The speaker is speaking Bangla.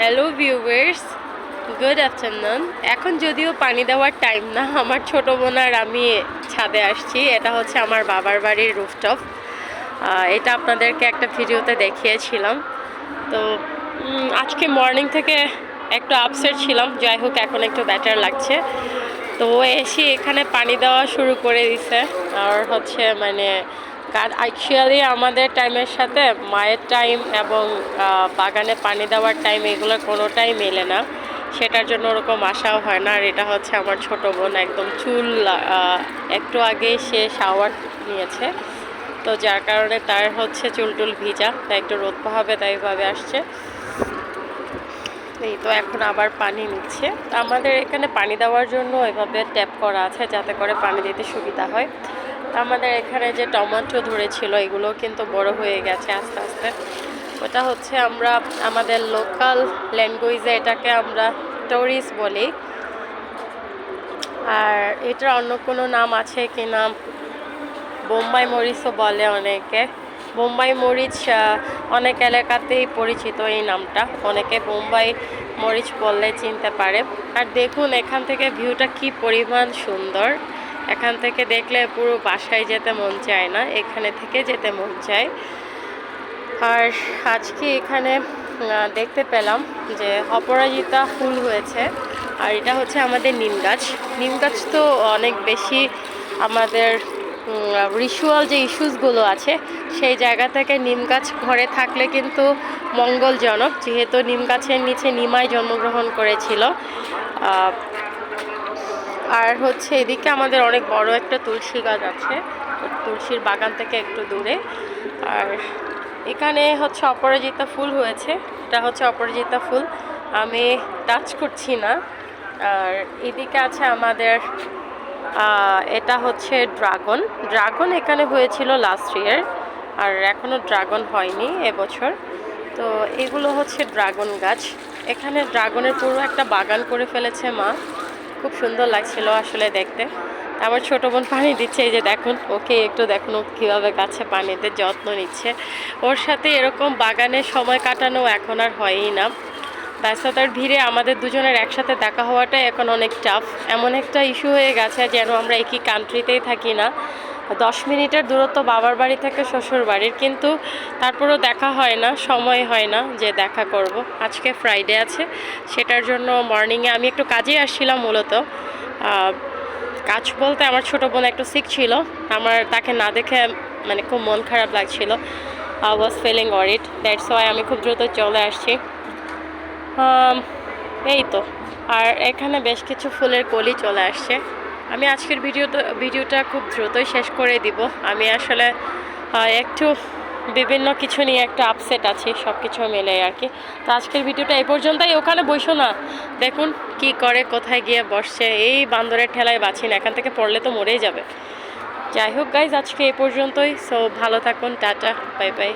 হ্যালো ভিউয়ার্স গুড আফটারনুন এখন যদিও পানি দেওয়ার টাইম না, আমার ছোট বোন আর আমি ছাদে আসছি। এটা হচ্ছে আমার বাবার বাড়ির রুফটপ এটা আপনাদেরকে একটা ভিডিওতে দেখিয়েছিলাম। তো আজকে মর্নিং থেকে একটু আপসেট ছিলাম। যাই হোক, এখন একটু বেটার লাগছে। তো এসে এখানে পানি দেওয়া শুরু করে দিছে। আর হচ্ছে মানে অ্যাকচুয়ালি আমাদের টাইমের সাথে মায়ের টাইম এবং বাগানে পানি দেওয়ার টাইম এগুলো কোনোটাই মেলে না। সেটার জন্য ওরকম আশাও হয় না। আর এটা হচ্ছে আমার ছোট বোন একদম চুল একটু আগে সে শাওয়ার নিয়েছে। তো যার কারণে তার হচ্ছে চুল টুল ভিজা, তাই একটু রোদ পোহাবে তাইভাবে আসছে। এই তো এখন আবার পানি নিচ্ছে। আমাদের এখানে পানি দেওয়ার জন্য এভাবে ট্যাপ করা আছে যাতে করে পানি দিতে সুবিধা হয়। তো আমাদের এখানে যে টমেটো ধরেছিল, এগুলো কিন্তু বড় হয়ে গেছে আস্তে আস্তে। ওটা হচ্ছে আমরা, আমাদের লোকাল ল্যাঙ্গুয়েজে এটাকে আমরা টরিস বলি। আর এটার অন্য কোনো নাম আছে কি নাম বোম্বাই মরিচও বলে অনেকে। বোম্বাই মরিচ অনেক এলাকাতেই পরিচিত এই নামটা। অনেকে বোম্বাই মরিচ বললে চিনতে পারে। আর দেখুন, এখান থেকে ভিউটা কি পরিমাণ সুন্দর। এখান থেকে দেখলে পুরো বাসায় যেতে মন চায় না, এখানে থেকে যেতে মন চায়। আর আজকে এখানে দেখতে পেলাম যে অপরাজিতা ফুল হয়েছে। আর এটা হচ্ছে আমাদের নিম গাছ। নিম গাছ তো অনেক বেশি আমাদের রিচুয়াল যে ইস্যুসগুলো আছে, সেই জায়গা থেকে নিম গাছ ঘরে থাকলে কিন্তু মঙ্গলজনক। যেহেতু নিম গাছের নিচে নিমাই জন্মগ্রহণ করেছিল আর হচ্ছে এদিকে আমাদের অনেক বড় একটা তুলসী গাছ আছে তুলসীর বাগান থেকে একটু দূরে। আর এখানে হচ্ছে অপরাজিতা ফুল হয়েছে, এটা হচ্ছে অপরাজিতা ফুল। আমি টাচ করছি না। আর এদিকে আছে আমাদের এটা হচ্ছে ড্রাগন। ড্রাগন এখানে হয়েছিল লাস্ট ইয়ার আর এখনও ড্রাগন হয়নি এবছর। তো এগুলো হচ্ছে ড্রাগন গাছ। এখানে ড্রাগনের পুরো একটা বাগান করে ফেলেছে মা। খুব সুন্দর লাগছিল আসলে দেখতে। আমার ছোট বোন পানি দিচ্ছে, এই যে দেখুন, ওকে একটু দেখুন ও কীভাবে গাছে পানিতে যত্ন নিচ্ছে। ওর সাথে এরকম বাগানে সময় কাটানো এখন আর হয়ই না। ব্যস্ততার ভিড়ে আমাদের দুজনের একসাথে দেখা হওয়াটাই এখন অনেক টাফ এমন একটা ইস্যু হয়ে গেছে যেন আমরা একই কান্ট্রিতেই থাকি না। দশ মিনিটের দূরত্ব বাবার বাড়ি থেকে শ্বশুর বাড়ির, কিন্তু তারপরেও দেখা হয় না, সময় হয় না যে দেখা করব। আজকে ফ্রাইডে আছে, সেটার জন্য মর্নিংয়ে আমি একটু কাজে আসছিলাম মূলত। কাজ বলতে আমার ছোট বোন একটু সিক ছিল, আমার তাকে না দেখে মানে খুব মন খারাপ লাগছিল। I was feeling worried that's why আমি খুব দ্রুত চলে আসছি। এই তো। আর এখানে বেশ কিছু ফুলের কলি চলে আসছে। আমি আজকের ভিডিওটা ভিডিওটা খুব দ্রুতই শেষ করে দিব। আমি আসলে একটু বিভিন্ন কিছু নিয়ে একটু আপসেট আছি সব কিছু মিলে আর কি। তো আজকের ভিডিওটা এই পর্যন্তই। ওখানে বসো না। দেখুন কি করে, কোথায় গিয়ে বসছে। এই বান্দরের ঠেলায় বাঁচি না। এখান থেকে পড়লে তো মরেই যাবে। যাই হোক গাইজ আজকে এই পর্যন্তই। সো ভালো থাকুন। টাটা। Bye bye